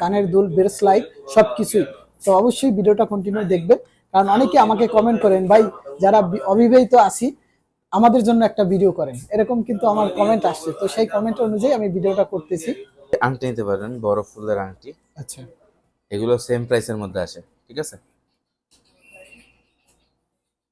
কানের দুল brace light সব কিছুই তো অবশ্যই ভিডিওটা কন্টিনিউ দেখবেন। কারণ অনেকে আমাকে কমেন্ট করেন ভাই যারা অবিবাহিত আছি আমাদের জন্য একটা ভিডিও করেন। এরকম কিন্তু আমার কমেন্ট আসছে। তো সেই কমেন্ট অনুযায়ী আমি ভিডিওটা করতেছি। আংটি নিতে পারেন বড় ফুলের আংটি। আচ্ছা। এগুলো সেম প্রাইসের মধ্যে আসে ঠিক আছে?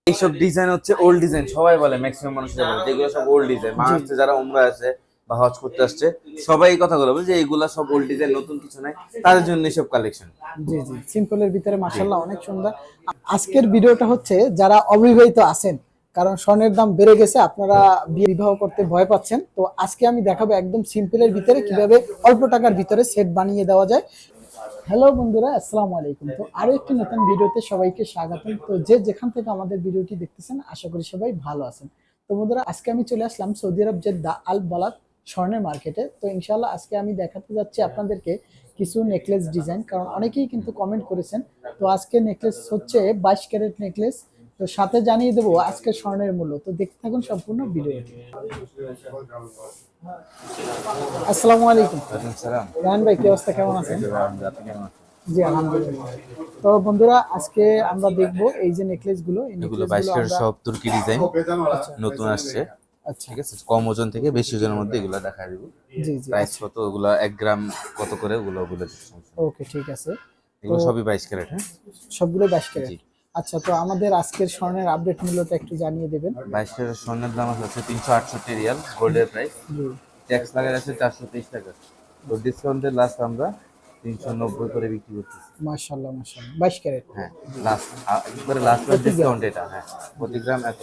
এইসব ডিজাইন হচ্ছে ওল্ড ডিজাইন সবাই বলে ম্যাক্সিমাম মানুষরা বলে যেগুলো সব ওল্ড ডিজাইন বাংলাদেশে যারা উমরা আছে বা হজ করতে আসছে, সবাই এই কথাগুলো বলে যে এগুলা সব ওল্ড ডিজাইন নতুন কিছু নাই তাদের জন্য এইসব কালেকশন জি জি সিম্পলের ভিতরে মাসাল্লাহ অনেক সুন্দর। আজকের ভিডিওটা হচ্ছে যারা অবিবাহিত আছেন, কারণ স্বর্ণের দাম বেড়ে গেছে, আপনারা বিবাহ করতে ভয় পাচ্ছেন। তো আজকে আমি দেখাবো একদম সিম্পলের ভিতরে কীভাবে অল্প টাকার ভিতরে সেট বানিয়ে দেওয়া যায়। হ্যালো বন্ধুরা, আসসালামু আলাইকুম। তো আরও একটি নতুন ভিডিওতে সবাইকে স্বাগতম। তো যে যেখান থেকে আমাদের ভিডিওটি দেখতেছেন, আশা করি সবাই ভালো আছেন। তো বন্ধুরা, আজকে আমি চলে আসলাম সৌদি আরব জেদ্দা আল বালাত স্বর্ণের মার্কেটে তো ইনশাল্লাহ আজকে আমি দেখাতে যাচ্ছি আপনাদেরকে কিছু নেকলেস ডিজাইন কারণ অনেকেই কিন্তু কমেন্ট করেছেন তো আজকে নেকলেস হচ্ছে বাইশ ক্যারেট নেকলেস তো সাথে জানিয়ে দেবো আজকে স্বর্ণের মূল্য। তো দেখতে থাকুন সম্পূর্ণ ভিডিওটি আসসালামু আলাইকুম। রায়ন ভাই কি অবস্থা? কেমন আছেন? জি আলহামদুলিল্লাহ। তো বন্ধুরা আজকে আমরা দেখব এই যে নেকলেসগুলো এগুলো বাইশ ক্যারেট সব তুর্কি ডিজাইন নতুন আসছে। আচ্ছা ঠিক আছে? কম ওজন থেকে বেশি ওজনের মধ্যে এগুলো দেখা দিব। জি জি প্রাইস কত? ওগুলো এক গ্রাম কত করে? ওগুলো বলে নেই। ওকে ঠিক আছে। এগুলো সবই বাইশ ক্যারেট হ্যাঁ? সবগুলো বাইশ ক্যারেট। আচ্ছা তো আমাদের আজকের স্বর্ণের আপডেট মূল্যটা একটু জানিয়ে দেবেন। বাইশ ক্যারেট স্বর্ণের দাম আছে তিনশো আটষট্টি রিয়াল গোল্ডের প্রাইস ট্যাক্স লাগাই আছে চারশো তেইশ টাকা। তো ডিসকাউন্টের লাস্ট আমরা তিনশো নব্বই করে বিক্রি করতেছি। মাশাল্লাহ মাশাল্লাহ বাইশ ক্যারেট। হ্যাঁ লাস্ট একবারে লাস্ট ডিসকাউন্ট এটা হ্যাঁ। প্রতি গ্রাম এত।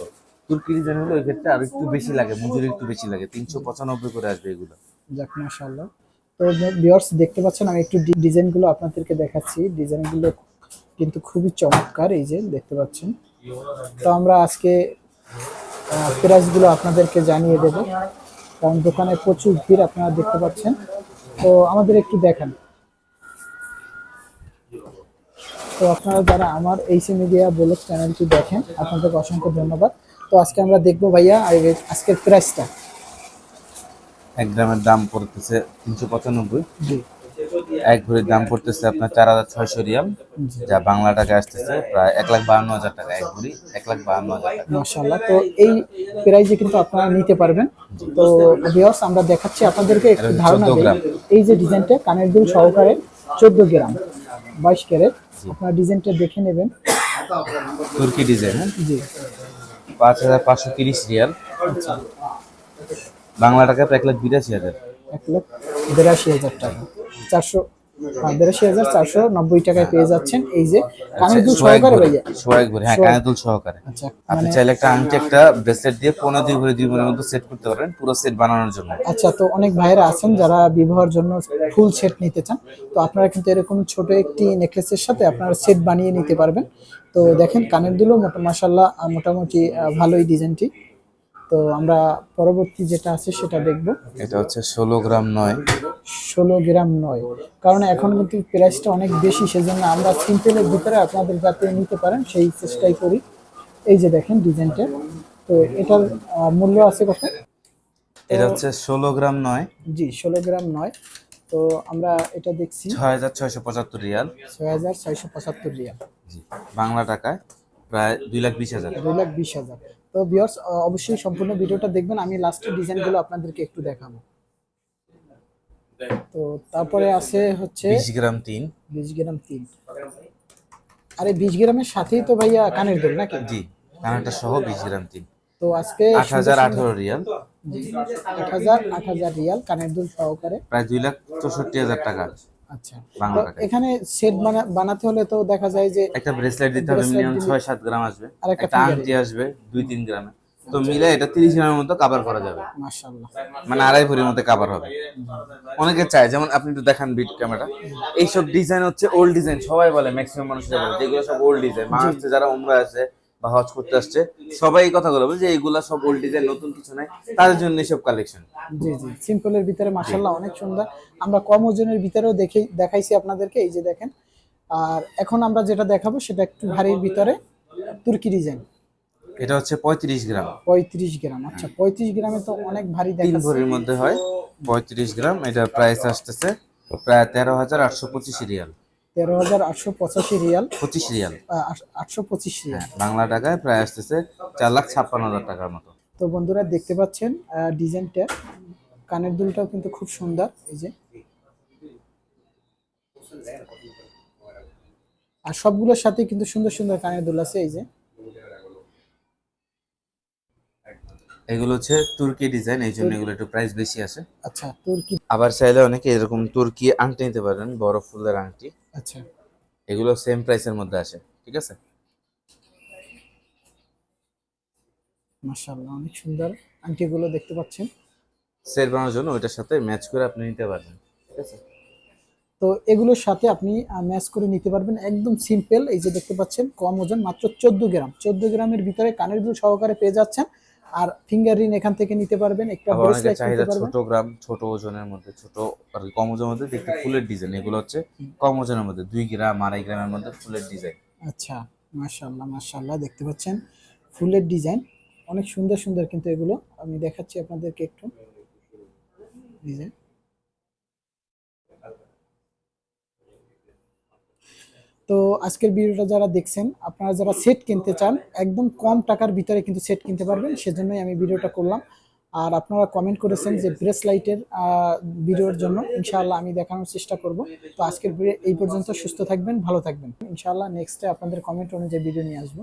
তুর্কি ডিজাইন হলো ক্ষেত্রে আর একটু বেশি লাগে, মজুরি একটু বেশি লাগে, তিনশো পঁচানব্বই করে আসবে এগুলো। যাক মাশাল্লাহ তো ভিউয়ার্স দেখতে পাচ্ছেন, আমি একটু ডিজাইনগুলো আপনাদেরকে দেখাচ্ছি। ডিজাইনগুলো কিন্তু খুবই চমৎকার, এই যে দেখতে পাচ্ছেন। তো আমরা আজকে প্রাইসগুলো আপনাদেরকে জানিয়ে দেব। কারণ দোকানে প্রচুর ভিড় আপনারা দেখতে পাচ্ছেন। তো আমাদের একটু দেখান। তো আপনারা যারা আমার এইসি মিডিয়া ব্লগ চ্যানেলটি দেখেন, আপনাদেরকে অসংখ্য ধন্যবাদ। তো আজকে আমরা দেখব ভাইয়া আজকের প্রাইসটা এক গ্রামের দাম পড়তেছে তিনশো পঁচানব্বই। এক ভরির দাম পড়তেছে আপনার চার হাজার ছয়শো রিয়াল যা বাংলা টাকা আসতেছে প্রায় এক লাখ বাহান্ন হাজার টাকা এক ভরি এক লাখ বাহান্ন হাজার টাকা। মাশাআল্লাহ তো এই প্রাইজে কিন্তু আপনারা নিতে পারবেন। তো ভিউয়ার্স আমরা দেখাচ্ছি আপনাদেরকে একটু ধারণা 14 দিই। গ্রাম। এই যে ডিজাইনটা কানের দুল সহকারে চোদ্দ গ্রাম বাইশ ক্যারেট। আপনারা ডিজাইনটা দেখে নেবেন। তুর্কি ডিজাইন হ্যাঁ? জি। পাঁচ হাজার পাঁচশো তিরিশ রিয়াল। বাংলা টাকা এক লাখ বিরাশি হাজার। এক লাখ বিরাশি হাজার টাকা। চারশো বিরাশি হাজার চারশো নব্বই টাকায় পেয়ে যাচ্ছেন। এই যে কানের দুল সহকারে ভাইয়া। ভরি হ্যাঁ সোয়া- কানের দুল সহকারে। আচ্ছা আপনি মানে চাইলে একটা আংটি একটা ব্রেসলেট দিয়ে পনেরো দুই ভরি দুই ভরির মধ্যে সেট করতে পারেন পুরো সেট বানানোর জন্য। আচ্ছা তো অনেক ভাইয়েরা আছেন যারা বিবাহের জন্য ফুল সেট নিতে চান। তো আপনারা কিন্তু এরকম ছোট একটি নেকলেসের সাথে আপনারা সেট বানিয়ে নিতে পারবেন। তো দেখেন কানের দুলো মাসাল্লাহ মোটামুটি ভালোই ডিজাইনটি তো আমরা পরবর্তী যেটা আছে সেটা দেখব। এটা হচ্ছে ষোলো গ্রাম নয়। ষোলো গ্রাম নয়। কারণ এখন কিন্তু প্রাইসটা অনেক বেশি সেজন্য আমরা সিম্পলের ভিতরে আপনাদের যাতে নিতে পারেন সেই চেষ্টাই করি। এই যে দেখেন ডিজাইনটা। তো এটার মূল্য আছে কত? এটা হচ্ছে ষোলো গ্রাম নয়। জি ষোলো গ্রাম নয়। তো আমরা এটা দেখছি। ছয় হাজার ছয়শো পঁচাত্তর রিয়াল। ছয় হাজার ছয়শো পঁচাত্তর রিয়াল। জি বাংলা টাকায় প্রায় দুই লাখ বিশ হাজার। দুই লাখ বিশ হাজার। তো বিয়ার্স অবশ্যই সম্পূর্ণ ভিডিওটা দেখবেন। আমি লাস্টের ডিজাইনগুলো আপনাদেরকে একটু দেখাবো। তো তারপরে আছে হচ্ছে বিশ গ্রাম তিন। বিশ গ্রাম তিন। আরে বিশ গ্রামের সাথেই তো ভাইয়া কানের দুল নাকি? জি কানাটা সহ বিশ গ্রাম তিন। তো আজকে আট হাজার আঠারো রিয়াল। জি আট হাজার আট হাজার রিয়াল কানের দুল সহকারে। প্রায় দুই লাখ চৌষট্টি হাজার টাকা। আচ্ছা। তো এখানে সেট বানাতে হলে তো দেখা যায় যে একটা ব্রেসলেট দিতে হবে মিনিমাম দিলে- ছয় সাত গ্রাম আসবে। আর একটা আংটি আসবে দুই তিন গ্রামে। তো মিলে এটা তিরিশ গ্রামের মতো কাভার করা যাবে। মাশাল্লাহ মানে আড়াই ভরির মধ্যে কাভার হবে। অনেকে চায় যেমন আপনি একটু দেখান বিট ক্যামেরা এইসব ডিজাইন হচ্ছে ওল্ড ডিজাইন সবাই বলে ম্যাক্সিমাম মানুষরা বলে যেগুলো সব ওল্ড ডিজাইন বাংলাদেশে যারা উমরা আছে বা হজ করতে আসছে সবাই এই কথাগুলো বলে যে এইগুলা সব ওল্ড ডিজাইন নতুন কিছু নাই তাদের জন্য সব কালেকশন জি জি সিম্পলের ভিতরে মাশাল্লাহ অনেক সুন্দর। আমরা কম ওজনের ভিতরেও দেখে দেখাইছি আপনাদেরকে এই যে দেখেন। আর এখন আমরা যেটা দেখাবো সেটা একটু ভারীর ভিতরে তুর্কি ডিজাইন এটা হচ্ছে পঁয়ত্রিশ গ্রাম। পঁয়ত্রিশ গ্রাম আচ্ছা পঁয়ত্রিশ গ্রামে তো অনেক ভারী তিন দেখাচ্ছে। ভরির মধ্যে হয় পঁয়ত্রিশ গ্রাম এটা প্রাইস আসতেছে প্রায় তেরো হাজার আটশো পঁচিশ রিয়াল। তেরো হাজার আটশো পঁচাশি রিয়াল। পঁচিশ রিয়াল। আটশো পঁচিশ রিয়াল। হ্যাঁ বাংলা টাকায় প্রায় আসতেছে চার লাখ ছাপ্পান্ন হাজার টাকার মতো। তো বন্ধুরা দেখতে পাচ্ছেন ডিজাইনটা। কানের দুলটাও কিন্তু খুব সুন্দর এই যে। আর সবগুলোর সাথে কিন্তু সুন্দর সুন্দর কানের দুল আছে এই যে। এগুলো হচ্ছে তুর্কি ডিজাইন এই জন্য এগুলো একটু প্রাইস বেশি আছে। আচ্ছা তুর্কি। আবার চাইলে অনেকে এরকম তুর্কি আংটি নিতে পারেন বড় ফুলের আংটি। আচ্ছা। এগুলো সেম প্রাইসের মধ্যে আসে ঠিক আছে? মাশাআল্লাহ অনেক সুন্দর। আংটিগুলো দেখতে পাচ্ছেন? সেট বানানোর জন্য ওইটার সাথে ম্যাচ করে আপনি নিতে পারবেন ঠিক আছে? তো এগুলোর সাথে আপনি ম্যাচ করে নিতে পারবেন। একদম সিম্পল এই যে দেখতে পাচ্ছেন কম ওজন মাত্র চোদ্দ গ্রাম। চোদ্দ গ্রামের ভিতরে কানের দুল সহকারে পেয়ে যাচ্ছেন। আর ফিঙ্গার রিং এখান থেকে নিতে পারবেন একটা ব্রেসলেট চাহিদা নিতে পারবেন। ছোট গ্রাম ছোট ওজনের মধ্যে ছোট আর কম ওজনের মধ্যে দেখতে ফুলের ডিজাইন এগুলো হচ্ছে কম ওজনের মধ্যে 2 গ্রাম আড়াই গ্রামের মধ্যে ফুলের ডিজাইন আচ্ছা মাশাআল্লাহ মাশাআল্লাহ দেখতে পাচ্ছেন? ফুলের ডিজাইন অনেক সুন্দর সুন্দর কিন্তু এগুলো আমি দেখাচ্ছি আপনাদেরকে একটু। ডিজাইন তো আজকের ভিডিওটা যারা দেখছেন, আপনারা যারা সেট কিনতে চান, একদম কম টাকার ভিতরে কিন্তু সেট কিনতে পারবেন, সেজন্যই আমি ভিডিওটা করলাম। আর আপনারা কমেন্ট করেছেন যে ব্রেসলাইটের ভিডিওর জন্য, ইনশাআল্লাহ আমি দেখানোর চেষ্টা করব। তো আজকের ভিডিও এই পর্যন্ত, সুস্থ থাকবেন, ভালো থাকবেন। ইনশাআল্লাহ নেক্সটে আপনাদের কমেন্ট অনুযায়ী ভিডিও নিয়ে আসব।